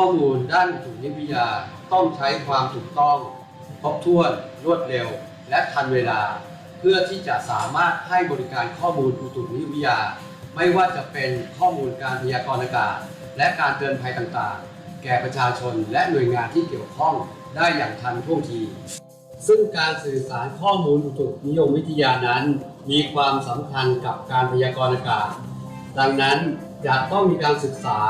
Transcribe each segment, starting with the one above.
ข้อมูลด้านอุตุนิวิทยาต้องใช้ความถูกต้อง ครบถ้วนรวดเร็ว และทันเวลา เพื่อที่จะสามารถให้บริการข้อมูลอุตุนิยมวิทยา ไม่ว่าจะเป็นข้อมูลการพยากรณ์อากาศ และการเตือนภัยต่างๆ แก่ประชาชนและหน่วยงานที่เกี่ยวข้องได้อย่างทันท่วงที ซึ่งการสื่อสารข้อมูลอุตุนิยมวิทยานั้น มีความสำคัญกับการพยากรณ์อากาศ ดังนั้นจะต้องมีการศึกษา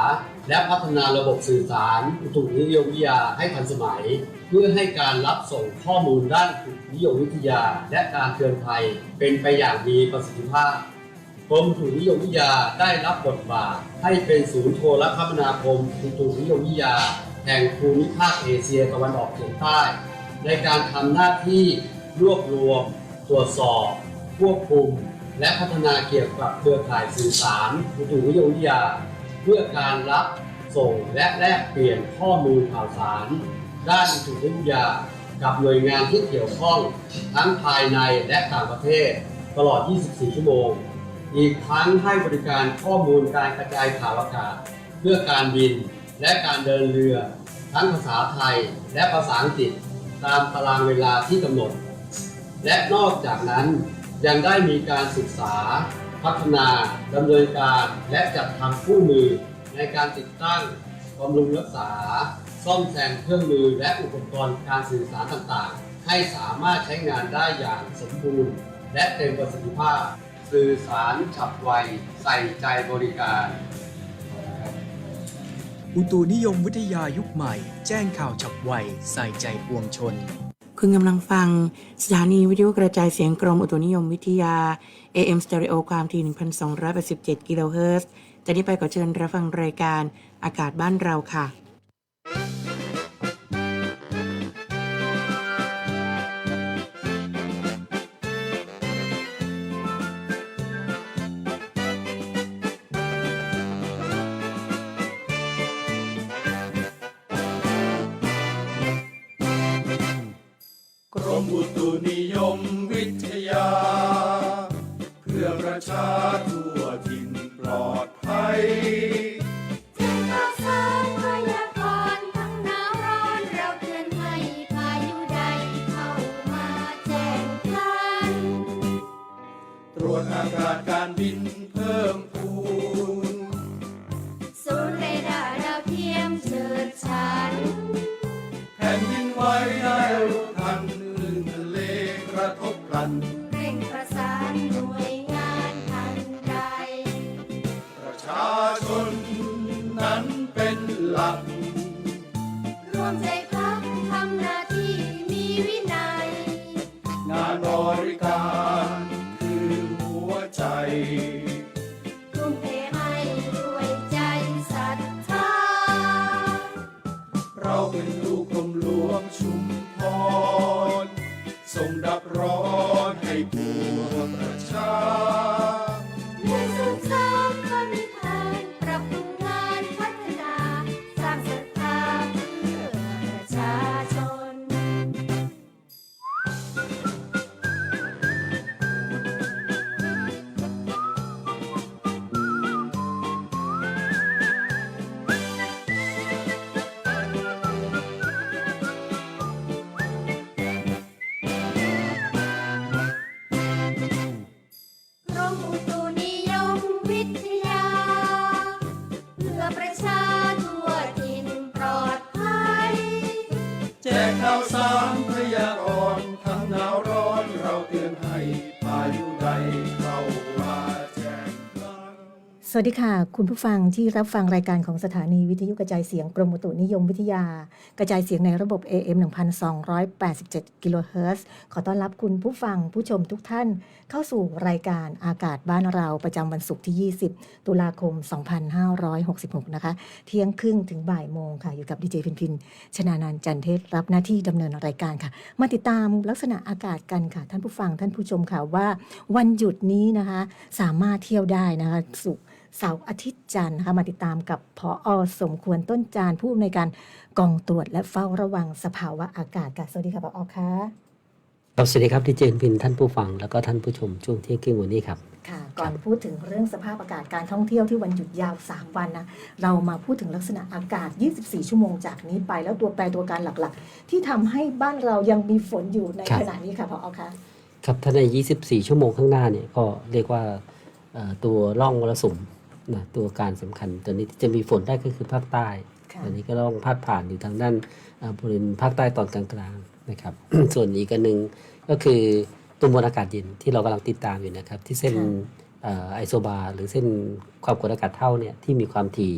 และพัฒนาระบบสื่อสารอุตุนิยมวิทยาให้ทันสมัย เพื่อให้การรับส่งข้อมูลด้านอุตุนิยมวิทยา และการเตือนภัยเป็นไปอย่างมีประสิทธิภาพกรมอุตุนิยมวิทยาได้รับบทบาทให้เป็นศูนย์โทรคมนาคมอุตุนิยมวิทยา แห่งภูมิภาคเอเชียตะวันออกเฉียงใต้ ในการทำหน้าที่รวบรวม ตรวจสอบ ควบคุม และพัฒนาเกี่ยวกับเครือข่ายสื่อสารอุตุนิยมวิทยา พื่อการรับส่งและแลกเปลี่ยนข้อมูลข่าวสาร ด้านอุตุนิยมวิทยากับหน่วยงานที่เกี่ยวข้องทั้งภายในและต่างประเทศ ตลอด 24 ชั่วโมง อีกทั้งให้บริการข้อมูลการกระจายข่าวอากาศ เพื่อการบินและการเดินเรือ ทั้งภาษาไทยและภาษาอังกฤษ ตามตารางเวลาที่กำหนด และนอกจากนั้นยังได้มีการศึกษา พัฒนาดำเนินการและจัดทำคู่มือ ในการติดตั้งบำรุงรักษา ซ่อมแซมเครื่องมือและอุปกรณ์การสื่อสารต่างๆ ให้สามารถใช้งานได้อย่างสมบูรณ์ และเต็มประสิทธิภาพ สื่อสารฉับไว ใส่ใจบริการอุตุนิยมวิทยายุคใหม่ แจ้งข่าวฉับไว ใส่ใจปวงชน คุณกำลังฟัง สถานีวิทยุกระจายเสียงกรมอุตุนิยมวิทยา AM Stereo ความถี่1,287กิโลเฮิรตซ์จะนี้ไปขอเชิญรับฟังรายการอากาศบ้านเราค่ะ ไว้ได้รู้ทันคลื่นทะเลกระทบกัน วัสดีค่ะ คุณผู้ฟังที่รับฟังรายการของสถานีวิทยุกระจายเสียงกรมอุตุนิยมวิทยา กระจายเสียงในระบบ AM 1287 กิโลเฮิรตซ์ขอต้อนรับคุณผู้ฟังผู้ชมทุกท่านเข้าสู่รายการอากาศบ้านเราประจำวันศุกร์ที่ 20 ตุลาคม 2566 นะคะ เที่ยงครึ่งถึงบ่ายโมงค่ะ อยู่กับดีเจพินพิน ชนานันจันเทศรับหน้าที่ดำเนินรายการค่ะ มาติดตามลักษณะอากาศกันค่ะ ท่านผู้ฟังท่านผู้ชมค่ะว่า วันหยุดนี้นะคะ สามารถเที่ยวได้นะคะสุกร์ เสาร์อาทิตย์จันทร์นะคะมาติดตามกับพออสมควรต้นจานผู้อำนวยการกองตรวจและเฝ้าระวังสภาวะอากาศค่ะสวัสดีค่ะพออค่ะครับสวัสดีครับที่เจนพินท่านผู้ฟัง แล้วก็ท่านผู้ชมช่วงเที่ยงครึ่งวันนี้ครับค่ะก่อนพูดถึงเรื่องสภาพอากาศการท่องเที่ยวที่วันหยุดยาว 3 วันนะเรามาพูดถึงลักษณะอากาศ 24 ชั่วโมงจากนี้ไป แล้วตัวแปรตัวการหลักๆ ที่ทำให้บ้านเรายังมีฝนอยู่ในครับขณะนี้ค่ะพอคะครับถ้าใน 24 ชั่วโมงข้างหน้าเนี่ยก็เรียกว่าเอ่อตัวร่องมรสุม นะตัวการสำคัญตัวนี้ที่จะมีฝนได้ก็คือภาคใต้ค่ะอันนี้ก็ต้องพาดผ่านอยู่ทางด้านเอ่อบริเวณภาคใต้ตอนกลางๆนะครับ ส่วนอีกอันหนึ่งก็คือตัวมวลอากาศเย็นที่เรากำลังติดตามอยู่นะครับ ที่เส้นค่ะเอ่อไอโซบาร์หรือเส้นความกดอากาศเท่าเนี่ยที่มีความถี่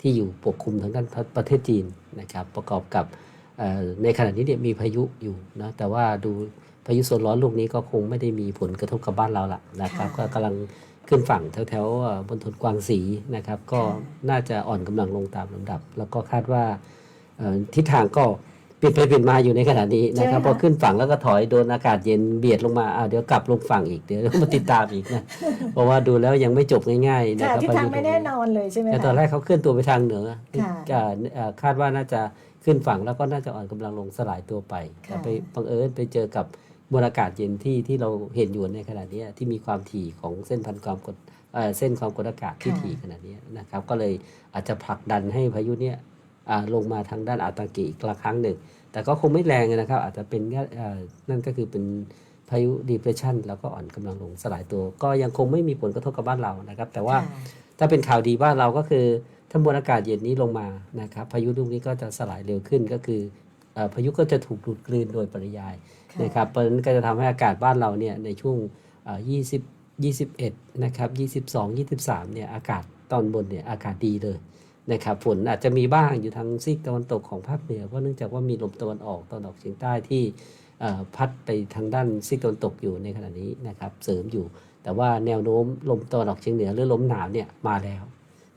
ที่อยู่ปกคลุมทางด้านประเทศจีนนะครับ ประกอบกับเอ่อในขณะนี้เนี่ยมีพายุอยู่นะแต่ว่าดู พายุโซนร้อนลูกนี้ก็คงไม่ได้มีผลกระทบกับบ้านเราละนะครับค่ะก็กำลังขึ้นฝั่งแถวๆเอ่อบนทนกวางสีนะครับ ก็ค่ะน่าจะอ่อนกำลังลงตามลำดับ แล้วก็คาดว่าเอ่อทิศทางก็เปลี่ยนไปเปลี่ยนมาอยู่ในขณะนี้นะครับใช่ไหมคะพอขึ้นฝั่งแล้วก็ถอยโดนอากาศเย็นเบียดลงมาอ่าเดี๋ยวกลับลงฝั่งอีกเดี๋ยวมาติดตามอีกนะเพราะว่าดูแล้วยังไม่จบง่ายๆนะค่ะครับทิศทางพไม่ยุแน่นอนเลยใช่ไหมแต่คะตอนแรกเขาเคลื่อนตัวไปทางเหนือค่ะอ่าเอ่อคาดว่าน่าจะขึ้นฝั่งแล้วก็น่าจะอ่อนกำลังลงสลายตัวไปค่ะแต่ไปบังเอิญไปเจอกับ มวลอากาศเย็นที่ที่เราเห็นอยู่ในขณะนี้ที่มีความถี่ของเส้นพันความกดเอ่อเส้นความกดอากาศที่ถี่ขนาดนี้นะครับ ก็เลยอาจจะผลักดันให้พายุเนี่ยอ่าลงมาทางด้านอาตากิอีกครั้งหนึ่ง แต่ก็คงไม่แรงนะครับ อาจจะเป็นแค่เอ่อนั่นก็คือเป็นพายุ depression แล้วก็อ่อนกำลังลงสลายตัว ก็ยังคงไม่มีผลกระทบกับบ้านเรานะครับ แต่ว่าค่ะถ้าเป็นข่าวดีบ้านเราก็คือถ้ามวลอากาศเย็นนี้ลงมานะครับ พายุลูกนี้ก็จะสลายเร็วขึ้นก็คือเอ่อ พายุก็จะถูกดูดกลืนโดยปริยายค่ะนะครับเพราะฉะนั้นก็จะทำให้อากาศบ้านเราเนี่ยในช่วงเอ่อ20 21 นะครับ 22 23 เนี่ยอากาศตอนบนเนี่ยอากาศดีเลยนะครับฝนอาจจะมีบ้างอยู่ทางซีกตะวันตกของภาคเหนือเพราะเนื่องจากว่ามีลมตะวันออกตะวันออกเฉียงใต้ที่เอ่อพัดไปทางด้านซีกตะวันตกอยู่ในขณะนี้นะครับเสริมอยู่ แต่ว่าแนวโน้มลมตะวันออกเฉียงเหนือหรือลมหนาวเนี่ยมาแล้ว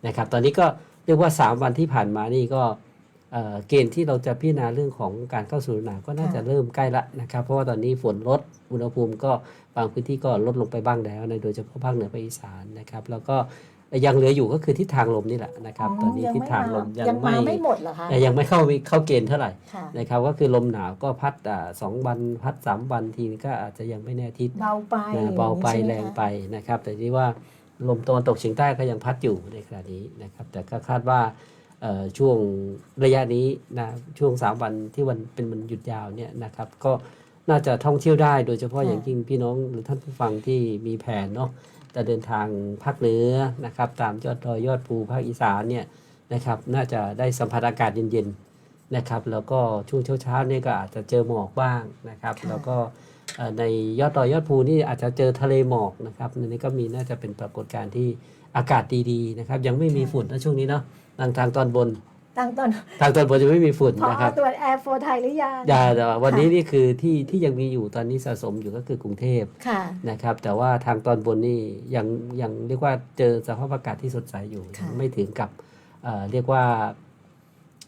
นะครับตอนนี้ก็เรียกว่า 3 วันที่ผ่านมานี่ก็ เอ่อเกณฑ์ที่เราจะพิจารณาเรื่องของการเข้าสู่ฤดูหนาวก็น่าจะค่ะเริ่มใกล้ละนะครับ เพราะว่าตอนนี้ฝนลดอุณหภูมิก็บางพื้นที่ก็ลดลงไปบ้างแล้วในโดยเฉพาะภาคเหนือภาคอีสานนะครับ แล้วก็ยังเหลืออยู่ก็คือทิศทางลมนี่แหละนะครับ ตอนนี้ทิศทางลมยังมาไม่หมดเหรอคะยังไม่เข้าเข้าเกณฑ์เท่าไหร่ค่ะนะครับก็คือลมหนาวก็พัดอ่าสองวันพัดสามวันทีก็อาจจะยังไม่แน่ทิศเบาไปนะเบาไปอย่แรงนี้ใช่หมคะไปนะครับ แต่ที่ว่าลมตะวันตกเฉียงใต้ก็ยังพัดอยู่ในขณะนี้นะครับ แต่ก็คาดว่าเอ่อ ช่วงระยะนี้นะช่วง 3 วันที่วันเป็นวันหยุดยาวเนี่ยนะครับ ก็น่าจะท่องเที่ยวได้โดยเฉพาะค่ะอย่างยิ่งพี่น้องหรือท่านผู้ฟังที่มีแผนเนาะจะเดินทางภาคเหนือนะครับ ตามยอดดอยยอดภูภาคอีสานเนี่ยนะครับ น่าจะได้สัมผัสอากาศเย็นๆนะครับ แล้วก็ช่วงเช้าๆเนี่ยก็อาจจะเจอหมอกบ้างนะครับค่ะแล้วก็เอ่อในยอดดอยยอดภูนี่อาจจะเจอทะเลหมอกนะครับในนี้ก็มีน่าจะเป็นปรากฏการณ์ที่อากาศดีๆนะครับ ยังไม่มีฝุ่นนะช่วงนี้เนาะ ทางทางตอนบนตั้งต้นทางตอนบนจะไม่มีฝุ่นพอนะครับตรวจแอร์โฟไทยหรือยังอย่าแต่ว่าวันนี้ค่ะนี่คือที่ที่ยังมีอยู่ตอนนี้สะสมอยู่ก็คือกรุงเทพค่ะ นะครับ แต่ว่าทางตอนบนนี่ยังยังเรียกว่าเจอสภาพอากาศที่สดใสอยู่ค่ะไม่ถึงกับเอ่อเรียกว่า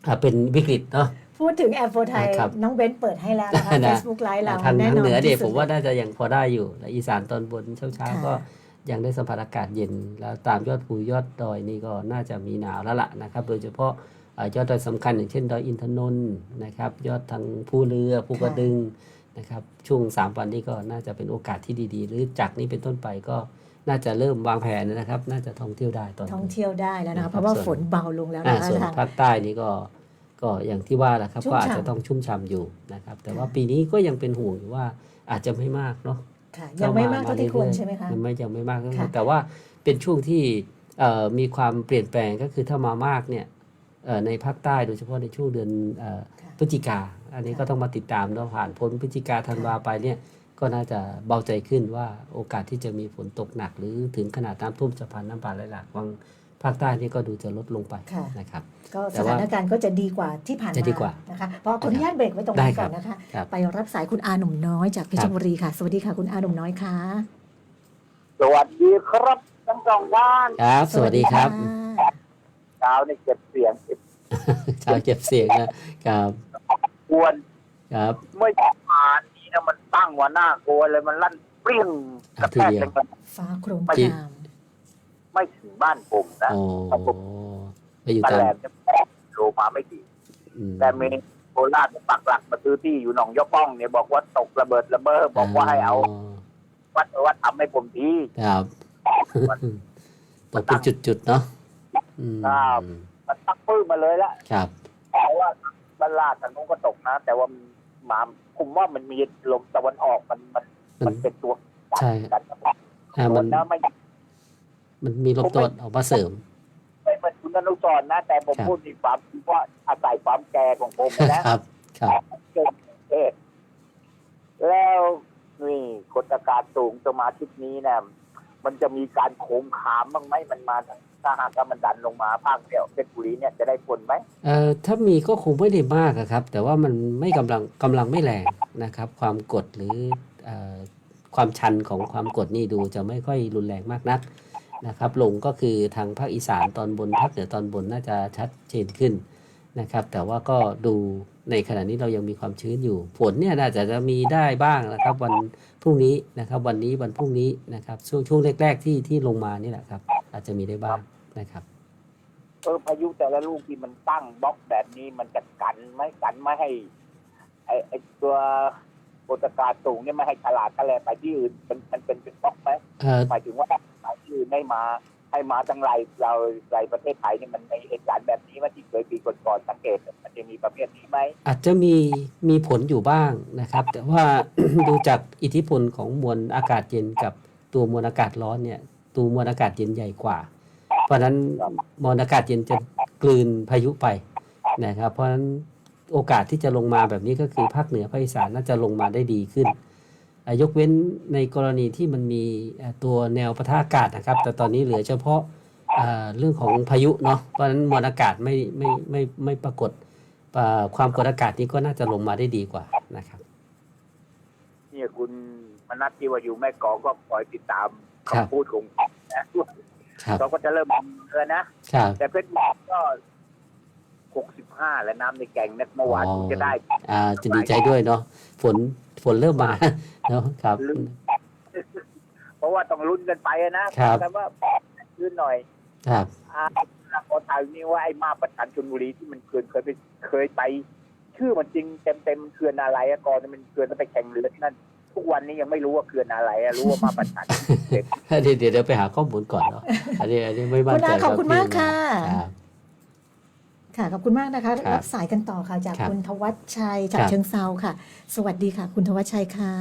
อ่าเป็นวิกฤตเนาะ พูดถึงแอร์โฟไทยครับน้องเบนเปิดให้แล้วนะคะ นะ Facebook ไลฟ์เราทางแน่นอนเหนือเดี๋ยวที่สุผมว่าน่าจะยังพอได้อยู่และอีสานตอนบนเช้าค่ะ ๆก็ ยังได้สัมผัสอากาศเย็น แล้วตามยอดภูยอดดอยนี่ก็น่าจะมีหนาวแล้วล่ะนะครับ โดยเฉพาะเอ่อยอดดอยสำคัญอย่างเช่นดอยอินทนนท์นะครับ ยอดทางภูเรือภูกระดึงนะครับ ช่วง 3 วันนี้ก็น่าจะเป็นโอกาสที่ดีๆ หรือจากนี้เป็นต้นไปก็น่าจะเริ่มวางแผนนะครับ น่าจะท่องเที่ยวได้ตอนท่องนี้เที่ยวได้แล้วนะครัคะบเพราะว่าส่วนฝนเบาลงแล้วอ่านะคะส่วนทางภาคใต้นี่ก็ก็อย่างที่ว่าแหละครับชุ่มก็อาจจะฉ่ำต้องชุ่มฉ่ำอยู่นะครับ แต่ว่าค่ะปีนี้ก็ยังเป็นห่วงอยู่ว่าอาจจะไม่มากเนาะ ค่ะยังไม่มากเท่าที่ควรใช่ไหมคะยังไม่ยังไม่มากเท่าที่ค่ะแต่ว่าเป็นช่วงที่เอ่อมีความเปลี่ยนแปลงก็คือถ้ามามากเนี่ยเอ่อในภาคใต้โดยเฉพาะในช่วงเดือนเอ่อค่ะพฤศจิกา อันนี้ค่ะก็ต้องมาติดตามเนาะผ่านพ้นพฤศจิกาธันวาไปเนี่ยก็น่าจะเบาใจขึ้นว่าโอกาสที่จะมีฝนตกหนัก หรือถึงขนาดน้ำท่วมสะพานน้ำป่าไหลหลากบาง ภาคใต้นี่ก็ดูจะลดลงไปค่ะ นะครับ ก็แต่สว่าถานการณ์ก็จะดีกว่าที่ผ่านจะมาดีกว่านะคะเพราะขออนุญาตเบรกไว้ตรงได้นี้ครัก่อบนนะคะ ครับ ไปรับสายคุณอาหนุ่มน้อยจากเพชรบุรีค่ะ สวัสดีค่ะคุณอาหนุ่มน้อยค่ะสวัสดีครับทั้งสองท่านครับ สวัสดีครับค่ะเช้านี่เก็บเสียงเก็บชาวเก็บเสียงนะครับกวนครับ เมื่อวานนี้นะมันตั้งหัว่าหน้ากลัวเลยมันลั่นเปรี้ยงกระแทกทีเดียวแรงฟ้าโครงไม่ครามๆ ไม่ถึงบ้านผมนะโอ้ไปอยู่ตะตามแหลมจะโลมาไม่ดีอืม แต่มีโคราชปักหลักมาซื้อที่อยู่หนองยอป้องเนี่ยบอกว่าตกระเบิดระเบ้อบอกว่าให้เอาวัดวัดทำให้ผมที ครับตกเป็นจุดๆเนาะอืมครับ มันตักปื้มมาเลยละครับ เพราะว่าบ้านลาดทางนู้นก็ตกนะ แต่ว่ามันมาผมว่ามันมีลมตะวันออกมันมันมัมันนเป็นตัวใช่ กันอ่าตัมัวนนะไม่ มันมีลมตะวันออกมาเสริม ไม่เหมือนคุณอนุสรณ์นะ แต่ผมครับ พูดในความที่ว่าอาศัยความแก่ของผมนะ ครับ ครับ เออแล้วนี่กดอากาศสูงจะมาทิศนี้นะมันจะมีการโค้งขามบ้างไหมมันมาถ้าหากว่ามันดันลงมาภาคเดียวเพชรบุรีเนี่ยจะได้ผลไหมเอ่อถ้ามีก็คงไม่ได้มากอะครับ แต่ว่ามันไม่กำลังกำลังไม่แรงนะครับ ความกดหรือเอ่อความชันของความกดนี่ดูจะไม่ค่อยรุนแรงมากนัก นะครับลงก็คือทางภาคอีสานตอนบนภาคเหนือตอนบนน่าจะชัดเจนขึ้นนะครับ แต่ว่าก็ดูในขณะนี้เรายังมีความชื้นอยู่ฝนเนี่ยน่าจะจะมีได้บ้างนะครับวันพรุ่งนี้นะครับ วันนี้วันพรุ่งนี้นะครับ ช่วงช่วงแรก ๆที่ที่ลงมานี่แหละครับ อาจจะมีได้บ้างนะครับเออพายุแต่ละลูกที่มันตั้งบล็อกแบบนี้มันจะกันไม่กันไม่ให้ไอไอตัว กดอากาศสูงเนี่ยไม่ให้ฉลาดทะเลไปที่อื่นมันมันเป็นเป็นบล็อกไหมเอ่อหมายถึงว่าไปที่อื่นได้มาให้มาทั้งไรเราไรประเทศไทยเนี่ยมันในเหตุการณ์แบบนี้ว่าที่เคยปีก่อนๆสังเกตมันจะมีประเภทนี้ไหมอาจจะมีมีผลอยู่บ้างนะครับ แต่ว่า ดูจากอิทธิพลของมวลอากาศเย็นกับตัวมวลอากาศร้อนเนี่ย ตัวมวลอากาศเย็นใหญ่กว่า เพราะฉะนั้นมวลอากาศเย็นจะกลืนพายุไปนะครับ เพราะฉะนั้น โอกาสที่จะลงมาแบบนี้ก็คือภาคเหนือภาคอีสานน่าจะลงมาได้ดีขึ้นอะยกเว้นในกรณีที่มันมีอะตัวแนวปะทะอากาศนะครับ แต่ตอนนี้เหลือเฉพาะอ่าเรื่องของพายุเนาะเพราะฉะนั้นมวลอากาศไม่ไม่ไม่ไม่ปรากฏอ่าความกดอากาศนี้ก็น่าจะลงมาได้ดีกว่านะครับ เนี่ยคุณมนัทที่ว่าอยู่แม่กลองก็คอยติดตามครับคำพูดของนะครับเราก็จะเริ่มเออนะครับแต่เพชรบุรีก็ หกสิบห้าและน้ำในแก่งนักเมื่อวานอ๋อเพิ่งจะได้อ่าจะดีใจด้วยเนาะฝนฝนเริ่มมาเนาะครับ เพราะว่าต้องลุ้นกันไปอะนะครับแต่ว่ายืนหน่อยครับอ่าขอถามนี่ว่าไอ้มาประชันชนบุรีที่มันเคยเคยไปเคยไป ชื่อมันจริงเต็มเต็มๆเขื่อนอะไรอะก่อนมันเขื่อนมันไปแข่งเรือที่นั่นทุกวันนี้ยังไม่รู้ว่าเขื่อนอะไรอะรู้ว่ามาประชันเด็กเดี๋ยวเดี๋ยวเดี๋ยวไปหาข้อมูลก่อนเนาะอันนี้อันนี้ไม่มั่นคุณใจอาขอบคุณมากค่ะ ครับค่ะขอบคุณมากนะคะครับ รับสายกันต่อค่ะจากครับคุณทวัชชัยจากครับ เชิงเซาค่ะ สวัสดีค่ะ คุณทวัชชัยค่ะ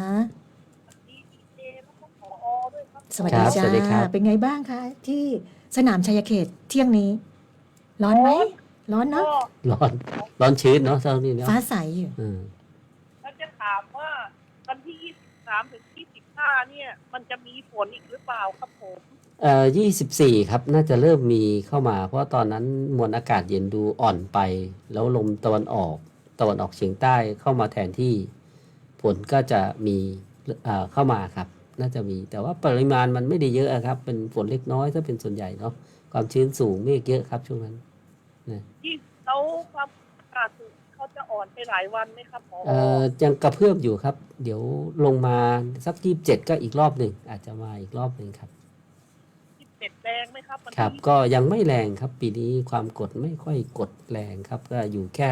สวัสดีครับจ้าสวัสดีครับ เป็นไงบ้างคะที่สนามชัยเขตเที่ยงนี้ ร้อนไหมร้อนเนาะร้อนร้อนชื้นเนาะเท่านี้เนาะฟ้าใสอยู่อืมแล้วจะถามว่าวันที่ 23 ถึง 25 เนี่ย มันจะมีฝนอีกหรือเปล่าครับผม เอ่อยี่สิบสี่ครับ น่าจะเริ่มมีเข้ามา เพราะว่าตอนนั้นมวลอากาศเย็นดูอ่อนไป แล้วลมตะวันออกตะวันออกเฉียงใต้เข้ามาแทนที่ฝนก็จะมีเอ่อเข้ามาครับ น่าจะมีแต่ว่าปริมาณมันไม่ได้เยอะอะครับ เป็นฝนเล็กน้อยถ้าเป็นส่วนใหญ่เนาะความชื้นสูงเมฆเยอะครับช่วงนั้นที่แล้วความอากาศสูงเขาจะอ่อนไปหลายวันไหมครับผมเอ่อยังกระเพื่อมอยู่ครับ เดี๋ยวลงมาสักยี่สิบเจ็ดก็อีกรอบหนึ่งอาจจะมาอีกรอบหนึ่งครับ 17แรงไหมครับวันครับที่ก็ยังไม่แรงครับ ปีนี้ความกดไม่ค่อยกดแรงครับ ก็อยู่แค่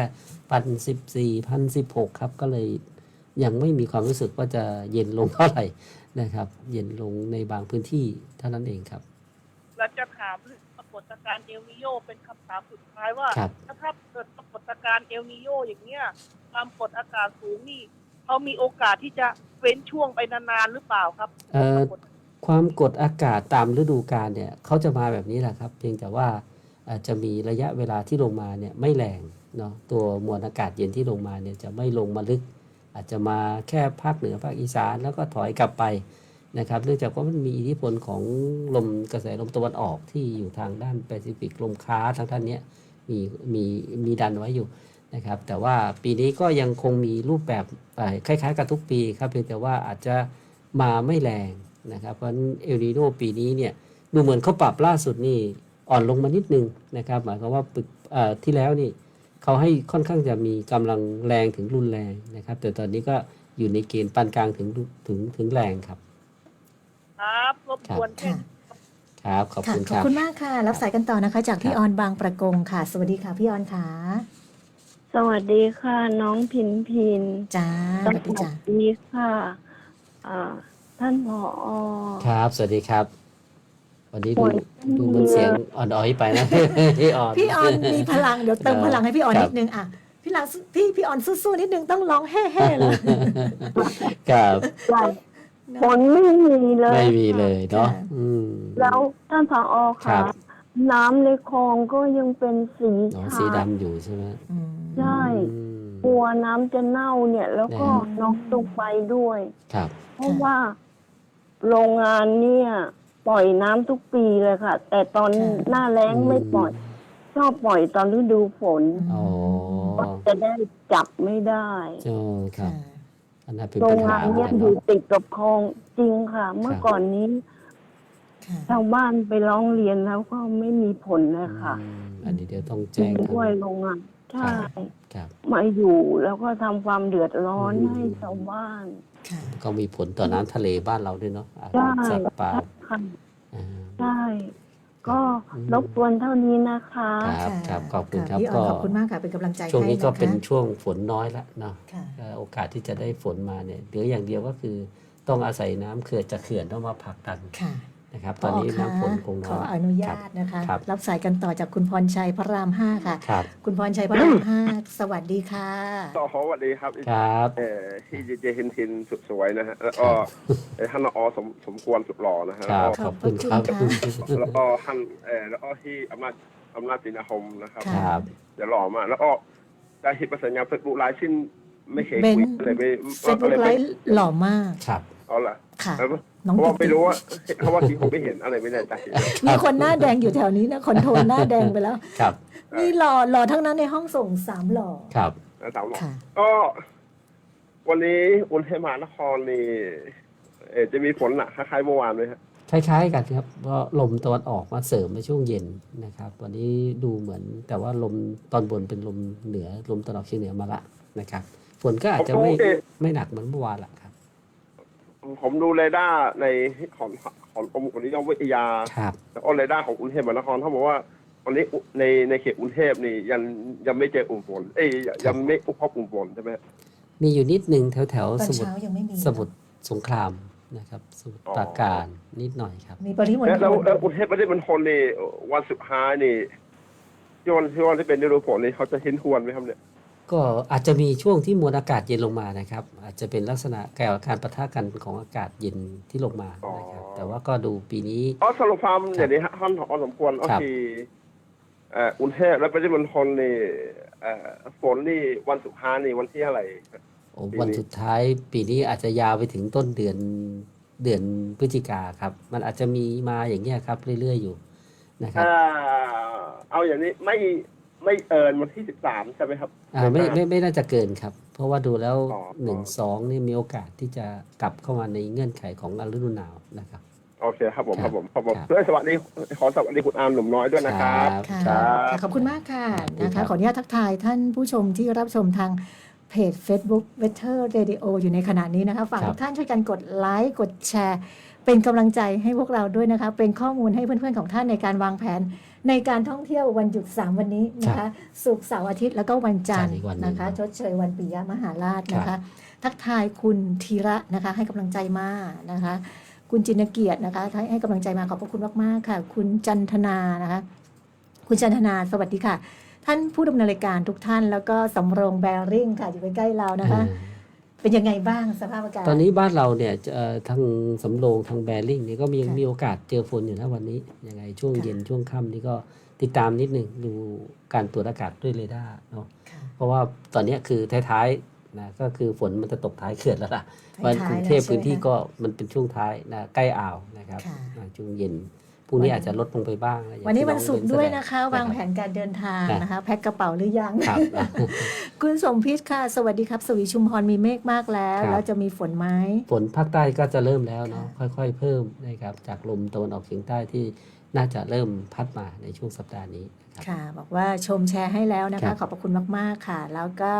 พันสิบสี่พันสิบหกครับ ก็เลยยังไม่มีความรู้สึกว่าจะเย็นลงเท่าไหร่นะครับ เย็นลงในบางพื้นที่เท่านั้นเองครับ เราจะถามเรื่องปรากฏการณ์เอลนิโยเป็นคำถามสุดท้ายว่าครับถ้าถ้าเกิดปรากฏการณ์เอลนิโยอย่างเงี้ยความกดอากาศสูงนี่เขามีโอกาสที่จะเว้นช่วงไปนานๆหรือเปล่าครับเอ่อปรากฏ ความกดอากาศตามฤดูกาลเนี่ยเขาจะมาแบบนี้แหละครับ เพียงแต่ว่าอาจจะมีระยะเวลาที่ลงมาเนี่ยไม่แรงเนาะตัวมวลอากาศเย็นที่ลงมาเนี่ยจะไม่ลงมาลึก อาจจะมาแค่ภาคเหนือภาคอีสานแล้วก็ถอยกลับไปนะครับเนื่องจากว่ามันมีอิทธิพลของลมกระแสลมตะวันออกที่อยู่ทางด้านแปซิฟิกลมค้าทางด้านเนี้ยมีมีมีดันไว้อยู่นะครับ แต่ว่าปีนี้ก็ยังคงมีรูปแบบคล้ายๆ กับทุกปีครับเพียงแต่ว่าอาจจะมาไม่แรง นะครับเพราะฉะนั้นเอลนีโนปีนี้เนี่ยดูเหมือนเขาปรับล่าสุดนี่อ่อนลงมานิดนึงนะครับหมายความว่าปึกเอ่อที่แล้วนี่เขาให้ค่อนข้างจะมีกำลังแรงถึงรุนแรงนะครับ แต่ตอนนี้ก็อยู่ในเกณฑ์ปานกลางถึงถึงถึงแรงครับ ครับรบกวนแค่ค่ะครับขอบค่ะคุณขคอบรับคุณมากค่ะ รับสายกันต่อนะคะ จากพี่ครับออนบางประกงค่ะ สวัสดีค่ะพี่ออนค่ะสวัสดีค่ะ น้องพินพินจ้าสสวัสดีวัจ้าสดีค่ะอ่า ท่านผอ ครับ สวัสดีครับ วันนี้โอ้ดู嗯ยดูเหมันเสียงอ่อนๆไปนะ พี่อ่อน พี่ออนมีพลังเดี๋ยวเติมพลังให้พี่ออนครับ นิดนึงอะพี่ลังพี่พี่ออนสู้ๆนิดนึงต้องร้องแฮ่ๆเลยครับฝนไม่มีเลย ไม่มีเลยเนาะค่ะ อืม แล้วท่านผอครัค่ะ บ น้ำในคลองก็ยังเป็นสีน้องขาสีวดำอยู่ใช่ไหมอืม ใช่อืม กลัวน้ำจะเน่าเนี่ย แล้วก็แน่ น้องลงไปด้วย ครับ เพราะว่า โรงงานเนี่ย ปล่อยน้ำทุกปีเลยค่ะ แต่ตอนหน้าแล้งไม่ปล่อย ชอบปล่อยตอนฤดูฝนอ๋อก็จะได้จับไม่ได้ เจ้าครัค่ะบอันนั้นเป็นโรปังญหางานเหมืเนี่อยนกันอยู่เนาะติดกับคลองจริงค่ะ เมื่อครับก่อนนี้ค่ะชาวบ้านไปร้องเรียนแล้วก็ไม่มีผลเลยค่ะอืมอันนี้เดี๋ยวต้องจริแจ้งงทาง ด้วยโรงงานใช่ครับ มาอยู่แล้วก็ทำความเดือดร้อนอืม ให้ชาวบ้านค่ะ ก็มีผลต่อน้ำทะเลบ้านเราด้วยเนาะอาใช่หารสัตว์ป่าค่ะอ่า ใช่ ก็อืม รบกวนเท่านี้นะคะ ครับครับขอบคุณครับพี่ออก็นขอบคุณมากค่ะ เป็นกำลังใจช่วงนี้ก็ให้ะคะเป็นช่วงฝนน้อยละเนาะค่ะ เอ่อโอกาสที่จะได้ฝนมาเนี่ยเหลืออย่างเดียวก็คือต้องอาศัยน้ำเขื่อนจากเขื่อนต้องมาผลักดัน ค่ะ นะครับพตอนนี้คะน้ำฝนคงขน้ออยอนุญาครัตบนะคะครับรับสายกันต่อจากคุณพรชัยพระรามห้าค่ะครับคุณพรชัยพระรามห้าสวัสดีค่ะต่อขอสวัสดีครับครับเอ่อที่เจเจฮินทินสุดสวยนะฮะแล้วก็เอ่อท่านอสมสมควรสุดหล่อนะฮะคแล้รับวขอบคุณครับขอบคุณก็แล้วก็ท่านเอ่อแล้วก็ที่อำนาจอำนาจจินาคมนะครับคค่ะรับเดี๋ยวหล่อมากแล้วก็ได้เห็นประสานงานเฟซบุ๊กไลฟ์ชิ้นไม่เคยเบนคุยเลยไม่เฟซบุ๊กไลฟ์หล่อมากครับเอาล่ะค่ะแล้ว น้องเพราะว่าติ๊กไม่รู้ว่าเพราะว่าที่ผมไม่เห็นอะไรไม่แน่ใจมีคนหน้าแดงอยู่แถวนี้นะคอนโทรลหน้าแดงไปแล้ว ครับ นี่หล่อหล่อทั้งนั้นในห้องส่งสามหล่อครับนะสามหล่อค่ะ ก็วันนี้อุณเทพมหานครนี่เอ่อจะมีฝนหนักคล้ายๆเมื่อวานไหมฮะคล้ายๆกันครับเพราะลมตะวันออกมาเสริมในช่วงเย็นนะครับ วันนี้ดูเหมือนแต่ว่าลมตอนบนเป็นลมเหนือลมตะวันออกเฉียงเหนือมาละนะครับ ฝนก็อาจจะไม่โอเคไม่หนักเหมือนเมื่อวานละครับ ผมดูเรดาร์ในของของกรมอุตุนิยมวิทยา ครับ แล้วก็เรดาร์ของกรุงเทพมหานครเขาบอกว่าวันนี้อุในในเขตกรุงเทพนี่ยังยังไม่เจอกลุ่มฝนเอ้ยยังไม่พบกลุ่มฝนใช่ไหม มีอยู่นิดหนึ่งแถวแถวตอนๆสมุทรเช้ายังไม่มีสมุทรสงครามนะครับ สมุทรปราการนิดหน่อยครับ มีปริมณแล้วฑแล้วลแล้วกรุงเทพไม่ได้เป็นคนนี่วันสุดท้ายนี่ที่วันที่วันที่เป็นฤดูฝนนี่เขาจะเห็นทวนไหมครับเนี่ย ก็อาจจะมีช่วงที่มวลอากาศเย็นลงมานะครับ อาจจะเป็นลักษณะการการปะทะกันของอากาศเย็นที่ลงมานะครับ แต่ว่าก็ดูปีนี้อ๋อสรุปความอย่างนี้ฮะท่านผอสมควรก็ครับคือเอ่อกรุงเทพและปริมณฑลนี่เอ่อฝนนี่วันสุดท้ายนี่วันที่เท่าไหร่โอ้ปีนี้วันสุดท้ายปีนี้อาจจะยาวไปถึงต้นเดือนเดือนพฤศจิกาครับ มันอาจจะมีมาอย่างเงี้ยครับ เรื่อยๆอยู่นะครับอ่าเอาอย่างนี้ไม่ ไม่เอินวันที่สิบสามใช่ไหมครับ อ่าไม่ไม่ไม่น่าจะเกินครับ เพราะว่าดูแล้วอ๋อ หนึ่งสองนี่มีโอกาสที่จะกลับเข้ามาในเงื่อนไขของฤดูหนาวนะครับ โอเคครับผมคครัรับบผมครับผมครับ ด้วยสวัสดีขอสวัสดีคุณอามหนุ่มน้อยด้วยนะครับ ค่ะครับค่ะขอบคุณมากค่ะครันะบครัคะบ ขออนุญาตทักทายท่านผู้ชมที่รับชมทางเพจ Facebook Weather Radio อยู่ในขณะนี้นะคะฝากทุกท่านช่วยกันกดไลค์กดแชร์ เป็นกำลังใจให้พวกเราด้วยนะคะ เป็นข้อมูลให้เพื่อนๆของท่านในการวางแผน ในการท่องเที่ยววันหยุด 3 วันนี้นะคะศุกร์เสาร์อาทิตย์แล้วก็วันจันทร์จันทร์อีกวันหนึ่งนะคะ ชดเชยวันปิยมหาราชนะครัคะบทักทายคุณธีระนะคะ ให้กำลังใจมานะคะ คุณจินเกียรตินะคะ ให้ให้กำลังใจมาขอบพระคุณมากๆค่ะ คุณจันทนานะคะ คุณจันทนาสวัสดีค่ะ ท่านผู้ดำเนินรายการทุกท่าน แล้วก็สำโรงแบริ่งค่ะอยู่ใกล้ๆเรานะคะอ่า เป็นยังไงบ้างสภาพอากาศ ตอนนี้บ้านเราเนี่ยจะเอ่อทางสำโรงทางแบริ่งเนี่ยก็มีค่ะมีโอกาสเจอฝนอยู่นะวันนี้ยังไงช่วงค่ะ เย็นช่วงค่ำนี่ก็ติดตามนิดหนึ่งดูการตรวจอากาศด้วยเรดาร์เนาะค่ะเพราะว่าตอนเนี้ยคือท้ายๆนะก็คือฝนมันจะตกท้ายเขื่อนแล้วล่ะท้ายๆวันกรุงเทพแล้วใช่ไหมพื้นที่คะก็มันเป็นช่วงท้ายนะใกล้อ่าวนะครับค่ะ อ่าช่วงเย็น พรุ่งนี้วันอาจจะลดลงไปบ้างะอย่างวันนี้ที่วันศุกร์องเบด้วยแสดงนะคะ วางแผนการเดินทางครับนะคะ แพ็คกระเป๋าหรือยังครับคุณสมพิษค่ะ สวัสดีครับ สวีชุมพรมีเมฆมากแล้วครับแล้วจะมีฝนไหมฝนภาคใต้ก็จะเริ่มแล้วเนาะค่อยๆ เพิ่มนะครับจากลมตะวันออกเฉียงใต้ที่น่าจะเริ่มพัดมาในช่วงสัปดาห์นี้นะครับค่ะ บอกว่าชมแชร์ให้แล้วนะครัคะบขอบพระคุณมาก ๆ ค่ะ แล้วก็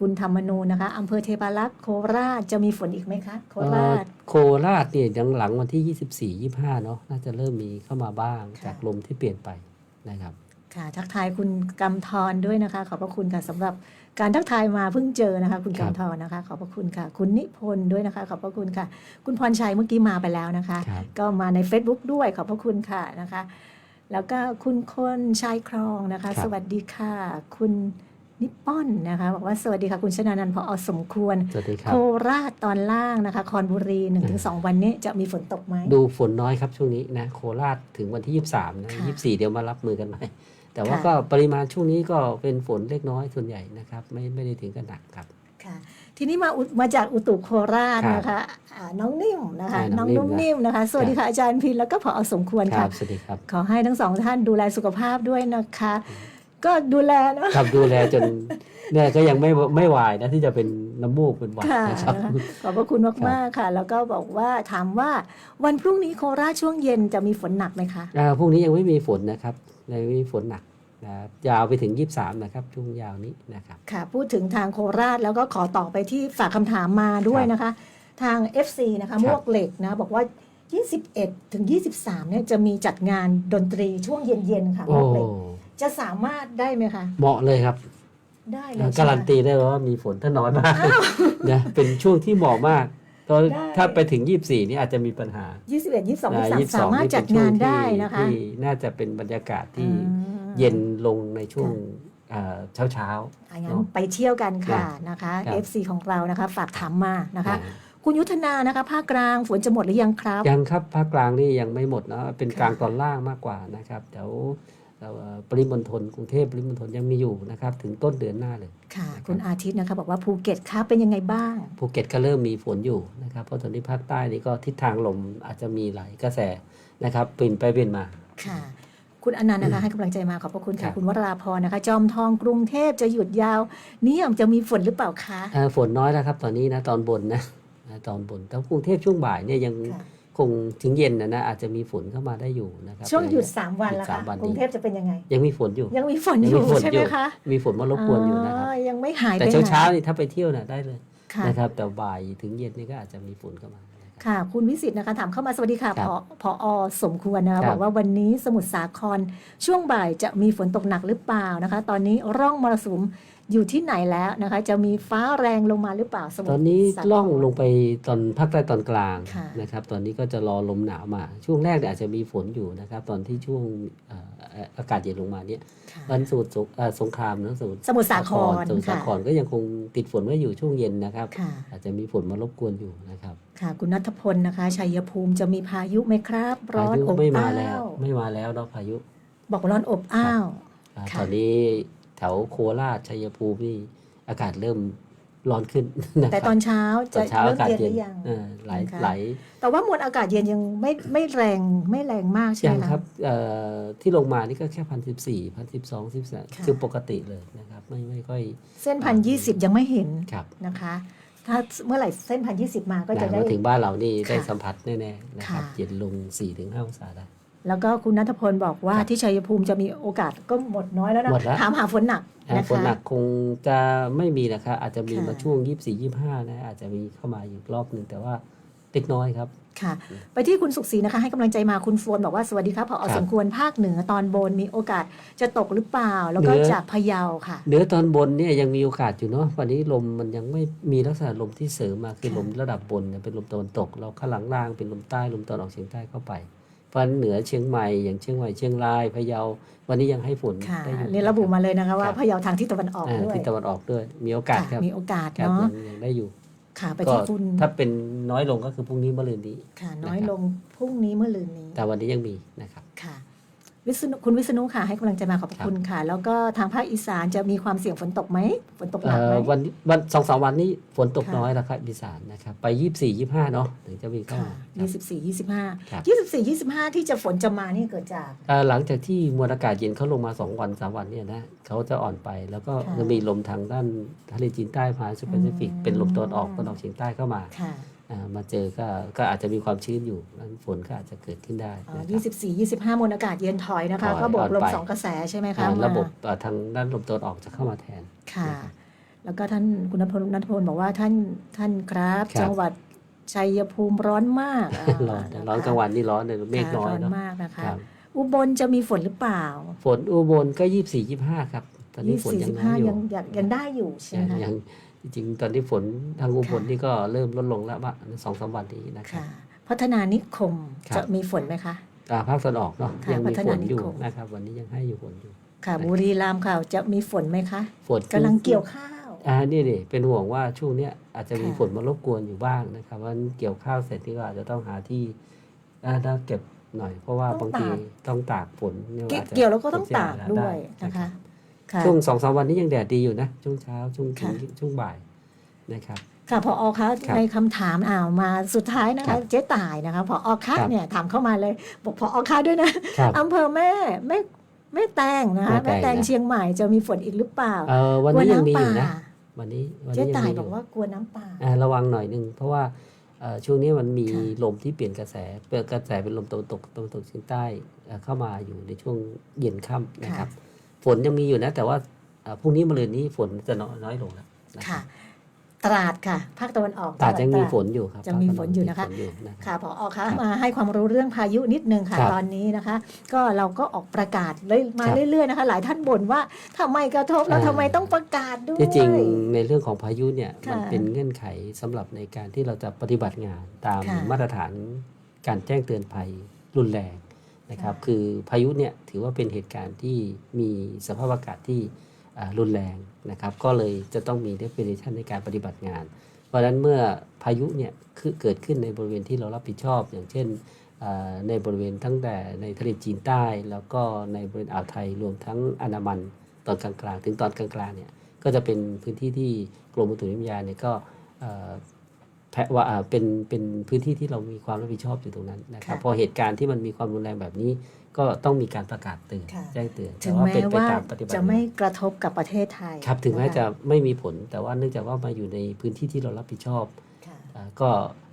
คุณธรรมนูนนะคะอำเภอเทพารักษ์โคราชจะมีฝนอีกไหมคะ โคราชเอ่อโคราชเนี่ยยังหลังวันที่ 24 25 เนาะน่าจะเริ่มมีเข้ามาบ้างค่ะจากลมที่เปลี่ยนไปนะครับ ค่ะ ทักทายคุณกำธรด้วยนะคะ ขอบพระคุณค่ะสำหรับการทักทายมาเพิ่งเจอนะคะ คุณครับกำธรนะคะ ขอบพระคุณค่ะ คุณนิพนธ์ด้วยนะคะ ขอบพระคุณค่ะ คุณพรชัยเมื่อกี้มาไปแล้วนะคะครับก็มาใน Facebook ด้วยขอบพระคุณค่ะนะคะ แล้วก็คุณคนชายครองนะคะครับสวัสดีค่ะ คุณ นิปปอนนะคะบอกว่าสวัสดีค่ะคุณชนานันท์พอสมควรสวัสดีครัโคบราชตอนล่างนะคะ คอนบุรี 1-2 วันนี้จะมีฝนตกไหม ดูฝนน้อยครับช่วงนี้นะโคราชถึงวันที่ 23นะค่ะ24 เดี๋ยวมารับมือกันใหม่แต่ว่าค่ะ ก็ปริมาณช่วงนี้ก็เป็นฝนเล็กน้อยส่วนใหญ่นะครับ ไม่ไม่ได้ถึงกับหนักครับ ค่ะ ทีนี้มาอุมาจากอุตุโคราชครับนะคะอ่าน้องนิ่มนะคะ ใช่น้น้อองงนิ่มนุ่มนิ่มนะคะ สวัสดีค่ะอาจารย์พินแล้วก็พอสมควรคค่ะรับสวัสดีครับ ขอให้ทั้งสองท่านดูแลสุขภาพด้วยนะคะ ก็ดูแลเนอะครับดูแลจนเนี่ยก็ยังไม่ไม่วายนะที่จะเป็นน้ำมูกเป็นหวัดค่ะนะครับนะคะขอบพระคุณมากๆค่ะ แล้วก็บอกว่าถามว่าวันพรุ่งนี้โคราชช่วงเย็นจะมีฝนหนักไหมคะอ่าพรุ่งนี้ยังไม่มีฝนนะครับยังไม่มีฝนหนักนะครับยาวไปถึง 23 นะครับช่วงยาวนี้นะครับค่ะ พูดถึงทางโคราชแล้วก็ขอต่อไปที่ฝากคำถามมาด้วยนะคะ ทาง FC นะคะมวกเหล็กนะบอกว่า 21 ถึง 23เนี่ยจะมีจัดงานดนตรีช่วงเย็นๆค่ะมโอ้วกเหล็ก จะสามารถได้ไหมคะ เหมาะเลยครับได้เลยใช่ไหมการันตีได้เลยว่ามีฝนถ้าน้อยมากนะเป็นช่วงที่เหมาะมากตอนได้ถ้าไปถึง 24 นี่อาจจะมีปัญหา 21 22อ่23สามารถนี่จัเป็ดช่วงานที่ได้นะคะที่น่าจะเป็นบรรยากาศที่อืมเย็นลงในช่วงเช้าเช้าอะงั้นไปเที่ยวกันค่ะนะคะครับ FC ของเรานะคะฝากถามมานะๆคะ คุณยุทธนานะคะภาคกลางฝนจะหมดหรือยังครับ ยังครับภาคกลางนี่ยังไม่หมดนะเป็นค่ะกลางตอนล่างมากกว่านะครับเดี๋ยวเอ่อ ปริมณฑลกรุงเทพปริมณฑลยังมีอยู่นะครับ ถึงต้นเดือนหน้าเลย ค่ะ คุณอาทิตย์นะคะบอกว่าภูเก็ตครับเป็นยังไงบ้าง ภูเก็ตก็เริ่มมีฝนอยู่นะครับ เพราะตอนนี้ภาคใต้นี่ก็ทิศทางลมอาจจะมีหลายกระแสนะครับเปลี่ยนไปเปลี่ยนมา ค่ะ คุณอนันต์นะคะให้กำลังใจมาขอบพระคุณครัค่ะบคุณวราพรนะคะ จอมทองกรุงเทพจะหยุดยาวนี่ยังจะมีฝนหรือเปล่าคะ เอ่อฝนน้อยแล้วครับ ตอนนี้นะตอนบนนะนะตอนบนแต่กรุงเทพช่วงบ่ายเนี่ยยัง ค่ะ คงถึงเย็นนะนะอาจจะมีฝนเข้ามาได้อยู่นะครับช่วงหยุด 3 วันหยุแล้วดสาค่ะมวันกรุงเทพจะเป็นยังไง ยังมีฝนอยู่ ยังมีฝนยังอยู่มีฝนใช่ไหอมยู่คะมีฝนมารบกวนอยู่นะครับยังไม่หายไปแต่ไหนเช้าเช้าๆนี่ถ้าไปเที่ยวน่ะได้เลยค่ะนะครับแต่บ่ายถึงเย็นนี่ก็อาจจะมีฝนเข้ามานะครับค่ะ คุณวิสิตนะคะถามเข้ามาสวัสดีค่ะครัพบอพอสมควรนะคะครับบอกว่าวันนี้สมุทรสาครช่วงบ่ายจะมีฝนตกหนักหรือเปล่านะคะ ตอนนี้ร่องมรสุม อยู่ที่ไหนแล้วนะคะ จะมีฟ้าแรงลงมาหรือเปล่าสมุทตรอนนี้สาครล่องลงไปตอนภาคใต้ตอนกลางค่ะนะครับ ตอนนี้ก็จะรอลมหนาวมา ช่วงแรกเนี่ยอาจจะมีฝนอยู่นะครับ ตอนที่ช่วงเอ่อเอ่ออากาศเย็นลงมาเนี่ยค่ะวันสมุทรสงเอ่อสงครามนะสมุทรสมุทรสาครสมุทรสาค่ะครก็ยังคงติดฝนไว้อยู่ช่วงเย็นนะครับค่ะอาจจะมีฝนมารบกวนอยู่นะครับ ค่ะ คุณนัทพลนะคะชัยภูมิจะมีพายุไหมครับ ร้อพานยุอบไม่มาอ้าแล้ววไม่มาแล้วเนาะพายุ บอกร้อนอบอ้าวอ่าค่ะตอนนี้ แถวโคราชชัยภูมินี่อากาศเริ่มร้อนขึ้นนะครับแต่ตอนเช้าตจะอนเช้าเริ่อามกาศเย็นหเย็นรือยังเออไหลนะคะไหลแต่ว่ามวลอากาศเย็นยังไม่ไม่แรงไม่แรงมากใช่ยัไหงมคะครับเอ่อที่ลงมานี่ก็แค่พันสิบสี่พันสิบสองสิบสามค่ะคือปกติเลยนะครับไม่ไม่ค่อย เส้นพันยี่สิบยังไม่เห็นครับนะคะ ถ้าเมื่อไหร่เส้นพันยี่สิบมาก็จะนะได้มาถึงบ้านเรานี่ค่ะได้สัมผัสแน่ๆนะครับค่ะเย็นลงสี่ถึงห้าองศาได้ แล้วก็คุณนัทพลบอกว่าครับที่ชัยภูมิจะมีโอกาสก็หมดน้อยแล้วนะหมดแล้ว ถามหาฝนหนักอ่านะฝนหนัคะกคงจะไม่มีนะครับอาจจะมีค่ะ มาช่วงยี่สี่ยี่ห้านะ อาจจะมีเข้ามาอีกรอบหนึ่งแต่ว่าเล็กน้อยครับ ค่ะ ไปที่คุณสุขศรีนะคะ ให้กำลังใจมาคุณโฟนบอกว่าสวัสดีครับพอครับสมควรภาคเหนือตอนบนมีโอกาสจะตกหรือเปล่า แล้วก็เหนือ จากพะเยาค่ะ เหนือตอนบนเนี่ยยังมีโอกาสอยู่เนาะวันนี้ลมมันยังไม่มีลักษณะลมที่เสริมมาคือค่ะ ลมระดับบนเนี่ยเป็นลมตะวันตก เราข้างหลังล่างเป็นลมใต้ลมตะวันออกเฉียงใต้เข้าไป เพราะฉะนั้นเหนือเชียงใหม่อย่างเชียงใหม่เชียงรายพะเยา วันนี้ยังให้ฝนค่ะได้อยู่นี่ระบุมาเลยนะคะว่าครับพะเยาทางทิศตะวันออกอ่าด้วยที่ตะวันออกด้วย มีโอกาสครับค่ะมีโอกาสครับเนาะยังยังได้อยู่ค่ะไปก็ที่คุณถ้าเป็นน้อยลงก็คือพรุ่งนี้มะรืนนี้ค่ะ น้อยนะครับลงพรุ่งนี้เมื่อลืนนี้ แต่วันนี้ยังมีนะครับค่ะ วิษณุคุณวิษณุค่ะให้กำลังใจมาขอบพระคุณค่ะ แล้วก็ทางภาคอีสานจะมีความเสี่ยงฝนตกไหมฝนตกหนักไหมเอ่อวันวันสองสามวันนี้ฝนตกค่ะน้อยแล้วครับอีสานนะครับไปยี่สี่ยี่ห้าเนาะถึงจะมีเข้าค่ะมายี่สิบสี่ยี่สิบห้าครับยี่สิบสี่ยี่สิบห้าที่จะฝนจะมานี่เกิดจากเอ่อหลังจากที่มวลอากาศเย็นเขาลงมา2วัน3วันเนี่ยนะเขาจะอ่อนไปแล้วก็ค่ะจะมีลมทางด้านทะเลจีนใต้มหาสมุทรแปซิฟิกอืมเป็นลมตะวันออกตะวันออกเฉียงใต้เข้ามาค่ะอ่า มาเจอก็ก็อาจจะมีความชื้นอยู่นั้นฝนก็อาจจะเกิดขึ้นได้นะคยี่รับสิบสี่ยี่สิบห้ามวลอากาศเย็นถอยนะคะถอยก็บวกลมอ่อนไปสองกระแสใช่ไหมคะอ่ามาระบบเอ่อทางด้านลมตะวันออกจะเข้ามาแทนค่ะนะครับแล้วก็ท่านคุณนัทพลนัทพลบอกว่าท่านท่านครับครับจังหวัดชัยภูมิร้อนมาการ้อนนะคะร้อนกลางวันนี่ร้อนเลยเมฆน้อยค่ะร้อนเนาะมากนะคะครับอุบลจะมีฝนหรือเปล่า ฝนอุบลก็ยี่สี่ยี่ห้าครับตอนนี้ยี่ฝนสี่ยัสิงบน้อห้ายอยู่ยังยังยังได้อยู่ใช่ไหมยังคะ ยังจริงๆตอนนี้ฝนทางอุบลค่ะนี่ก็เริ่มลดลงแล้วว่าสองสามวันนี้นะครับค่ะพัฒนานิคมครับจะมีฝนไหมคะอ่าภาคตะวันออกเนาะค่ะยังมีพัฒฝนานนิอยู่คมนะครับวันนี้ยังให้อยู่ฝนอยู่ค่ะบุรีรัมย์ค่ะจะมีฝนไหมคะฝนกำลังเกี่ยวข้าวอ่านี่นี่เป็นห่วงว่าช่วงเนี้ยอาจจะมีค่ะฝนมารบกวนอยู่บ้างนะครับว่าเกี่ยวข้าวเสร็จนี่ก็อาจจะต้องหาที่อ่าถ้าเก็บหน่อย เพราะว่าบางทีต้องตากฝนเนี่ยเก็บอาจจะเกี่ยวแล้วก็ต้องเสียตากหด้วยไนะคะรับ ค่ะ ช่วงสองสามวันนี้ยังแดดดีอยู่นะ ช่วงเช้าช่วงถึงค่ะ ช่วงบ่ายนะครับ ค่ะพออคะครับในคำถามอ่าวมาสุดท้ายนะครัคะ บเจ๊ต่ายนะคะพออคะครับเนี่ยถามเข้ามาเลย บอกพออคะด้วยนะครับอำเภอแม่แม่แม่แตงนะคะแม่แม่แตงแตงนะ เชียงใหม่จะมีฝนอีกหรือเปล่าเออวันกลันี้ยังมีำอยู่ป่านะ วันนี้วันเจ๊นี้ยังต่ายมีอบอยู่กว่ากลัวน้ำป่า อ่าระวังหน่อยหนึง เพราะว่าเอ่อช่วงนี้มันมีค่ะ ลมที่เปลี่ยนกระแสเปลี่ยนกระแสเป็นลมตะวันตกตะวันตกเฉียงใต้เอ่อเข้ามาอยู่ในช่วงเย็นค่ำนะครับ ฝนยังมีอยู่นะ แต่ว่าเอ่อพรุ่งนี้มะรืนนี้ฝนจะน้อยน้อยลงแล้วนะครัค่ะบตราดค่ะ ภาคตะวันออกแต่จัจะงหวัดมีตราดฝนอยู่ครับจะมีฝนอยู่นะคะมีฝอยู่นะครับค่ะพออคะครับมาให้ความรู้เรื่องพายุนิดนึงค่ะครับตอนนี้นะคะ ก็เราก็ออกประกาศเลยมาครับเรื่อยๆนะคะ หลายท่านบ่นว่าทำไมกระทบแล้วอ่าทำไมต้องประกาศด้วยที่จริงในเรื่องของพายุเนี่ยค่ะมันเป็นเงื่อนไขสำหรับในการที่เราจะปฏิบัติงานตามค่ะมาตรฐานการแจ้งเตือนภัยรุนแรง นะครับ คือพายุเนี่ยถือว่าเป็นเหตุการณ์ที่มีสภาพอากาศที่รุนแรงนะครับ ก็เลยจะต้องมี definition ในการปฏิบัติงาน เพราะฉะนั้นเมื่อพายุเนี่ยคือเกิดขึ้นในบริเวณที่เรารับผิดชอบ อย่างเช่นในบริเวณตั้งแต่ในทะเลจีนใต้ แล้วก็ในบริเวณอ่าวไทยรวมทั้งอันดามันตอนกลางๆ ถึงตอนกลางๆเนี่ยก็จะเป็นพื้นที่ที่กรมอุตุนิยมวิทยาเนี่ยก็ แพะว่าอ่าเป็นเป็นพื้นที่ที่เรามีความรับผิดชอบอยู่ตรงนั้นนะครับค่ะพอเหตุการณ์ที่มันมีความรุนแรงแบบนี้ ก็ต้องมีการประกาศเตือนค่ะ แจ้งเตือนถึงว่าแม้เป็นไปว่าตามปฏิบัติจะไม่กระทบกับประเทศไทยครับถึงแม้นคจะไม่มีผล แต่ว่าเนื่องจากว่ามาอยู่ในพื้นที่ที่เรารับผิดชอบค่ะ อ่าก็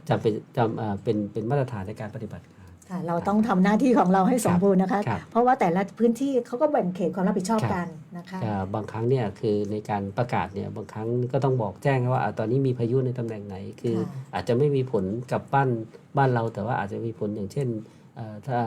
จำเป็นจำอ่าเป็นเป็นมาตรฐานในการปฏิบัติงาน ค่ะเราต้องทำหน้าที่ของเราให้สมบูรณ์นะคะครับเพราะว่าแต่ละพื้นที่เขาก็แบ่งเขตความรับผิดชอบครับกันนะคะอ่าบางครั้งเนี่ยคือในการประกาศเนี่ยบางครั้งก็ต้องบอกแจ้งว่าอ่าตอนนี้มีพายุในตำแหน่งไหน คือค่ะอาจจะไม่มีผลกับบ้านบ้านเรา แต่ว่าอาจจะมีผลอย่างเช่นเอ่อถ้า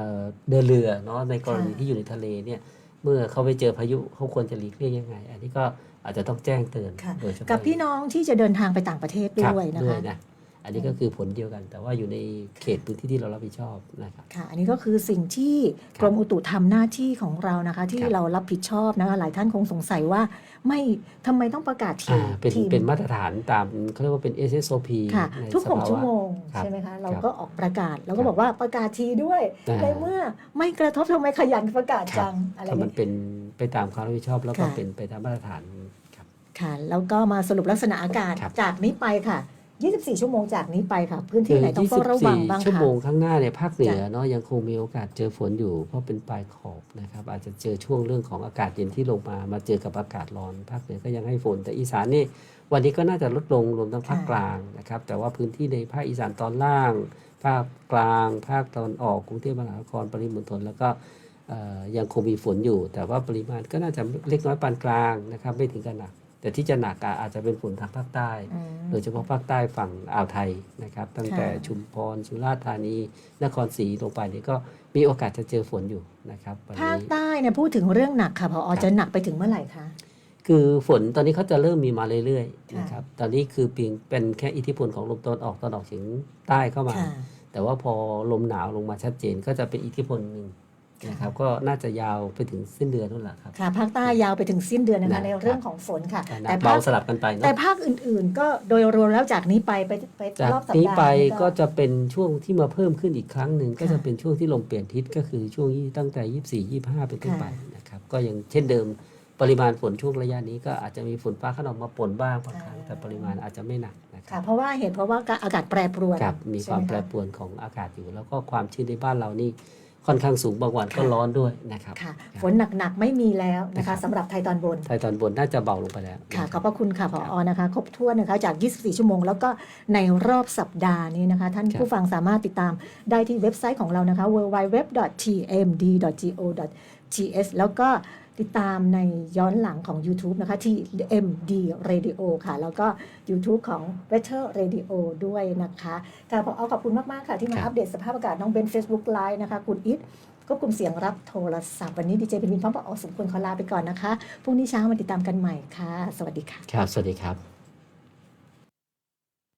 เดินเรือเนาะในกรณีที่อยู่ในทะเลเนี่ยเมื่อเขาไปเจอพายุเขาควรจะหลีกเลี่ยงยังไง อันนี้ก็อาจจะต้องแจ้งเตือนค่ะโดยเฉพาะกับพี่น้องที่จะเดินทางไปต่างประเทศครับด้วยนะด้วยคะนะ อันนี้ก็คือผลเดียวกัน แต่ว่าอยู่ในเขตพื้นที่ที่เรารับผิดชอบนะครับ ค่ะ อันนี้ก็คือสิ่งที่ครับกรมอุตุทำหน้าที่ของเรานะคะ ที่ครับเรารับผิดชอบนะคะหลายท่านคงสงสัยว่าไม่ทำไมต้องประกาศทีอ่าเป็นทีมเป็นมาตรฐานตามเขาเรียกว่าเป็น SSOP ค่ะในทุกหกสภาชั่วโมงครับใช่ไหมคะเราครับก็ออกประกาศเราคก็รับบอกว่าประกาศทีด้วยอ่าในเมื่อไม่กระทบทำไมขยันประกาศครับจังอะไรถ้ามันเนี่ยเป็นไปตามความรับผิดชอบแล้วก็ค่ะเป็นไปตามมาตรฐานครับค่ะแล้วก็มาสรุปลักษณะอากาศครับจากนี้ไปค่ะ 24 ชั่วโมงจากนี้ไปค่ะ พื้นที่ไหนต้องเฝ้าระวังบ้าง24ชั่วคะโมงข้างหน้าเนี่ยภาคเหนือจ้ะเนาะยังคงมีโอกาสเจอฝนอยู่ เพราะเป็นปลายขอบนะครับ อาจจะเจอช่วงเรื่องของอากาศเย็นที่ลงมา มาเจอกับอากาศร้อน ภาคเหนือก็ยังให้ฝน แต่อีสานนี่วันนี้ก็น่าจะลดลงรวมทั้งภาคกลางนะครับ แต่ว่าพื้นที่ในภาคอีสานตอนล่าง ภาคกลาง ภาคตอนออกกรุงเทพมหานครปริมณฑลแล้วก็เอ่อยังคงมีฝนอยู่ แต่ว่าปริมาณก็น่าจะเล็กน้อยปานกลางนะครับไม่ถึงกับหนัก แต่ที่จะหนักอะอาจจะเป็นฝนทางภาคใต้อืมโดยเฉพาะภาคใต้ฝั่งอ่าวไทยนะครับ ตั้งแต่ค่ะชุมพรสุราษฎร์ธานี นครศรีลงไปนี่ก็มีโอกาสจะเจอฝนอยู่นะครับวันภาคนี้ใต้เนี่ยพูดถึงเรื่องหนักค่ะพออจะหนักไปถึงเมื่อไหร่คะคือฝนตอนนี้เขาจะเริ่มมีมาเรื่อยๆค่ะนะครับตอนนี้คือเพียงเป็นแค่อิทธิพลของลมตะวันออกตะวันออกเฉียงใต้เข้ามาค่ะแต่ว่าพอลมหนาวลงมาชัดเจนก็จะเป็นอิทธิพลหนึ่ง นะครับก็น่าจะยาวไปถึงสิ้นเดือนนั่นแหละครับ ค่ะภาคใต้ยาวไปถึงสิ้นเดือนนะคะนะในเรื่องของฝนค่ะหนัแต่กภาเบาคสลับกันไปเนแต่อะภาคอื่นๆ ก็โดยรวมแล้วจากนี้ไปไปไปจากรอบสัปนี้ดาห์ไปนี้ก็จะเป็นช่วงที่มาเพิ่มขึ้นอีกครั้งหนึ่งก็ค่ะจะเป็นช่วงที่ลมเปลี่ยนทิศก็คือช่วงที่ตั้งแต่24 25เป็นต้นไปค่ะนะครับก็ยังเช่นเดิมปริมาณฝนช่วงระยะนี้ก็อาจจะมีฝนฟ้าขนองมาปนบ้างบางครั้งอ่าแต่ปริมาณอาจจะไม่หนักนะคค่ะรับเพราะว่าเหตุเพราะว่าอากาศแปรปรวนครับมีใช่ความไหแปรคะปรวนของอากาศอยู่ แล้วก็ความชื้นในบ้านเรานี่ ค่อนข้างสูงบางวันก็ค่ะร้อนด้วยนะครับค่ะครับฝนหนักๆไม่มีแล้วนะครัคะบสำหรับไทยตอนบน ไทยตอนบนน่าจะเบาลงไปแล้วค่ะนะขอบพระคุณค่ะผอนะคะครบถ้วนนะคะจาก 24 ชั่วโมง แล้วก็ในรอบสัปดาห์นี้นะคะ ท่านผู้ฟังสามารถติดตามได้ที่เว็บไซต์ของเรานะคะ www.tmd.go.th แล้วก็ ติดตามในย้อนหลังของ YouTube นะคะที่ MD Radio ค่ะ แล้วก็ YouTube ของ Better Radio ด้วยนะคะค่ะพอขอบคุณมาก ๆ ค่ะ ที่มาครับอัปเดตสภาพอากาศน้องเบน Facebook Live นะคะ คุณอิทควบคุมเสียงรับโทรศัพท์วันนี้ดีเจเป็นวินพร้อมปอสมควรขอลาไปก่อนนะคะพรุ่งนี้เช้ามาติดตามกันใหม่ค่ะ สวัสดีค่ะ ครับ สวัสดีครับ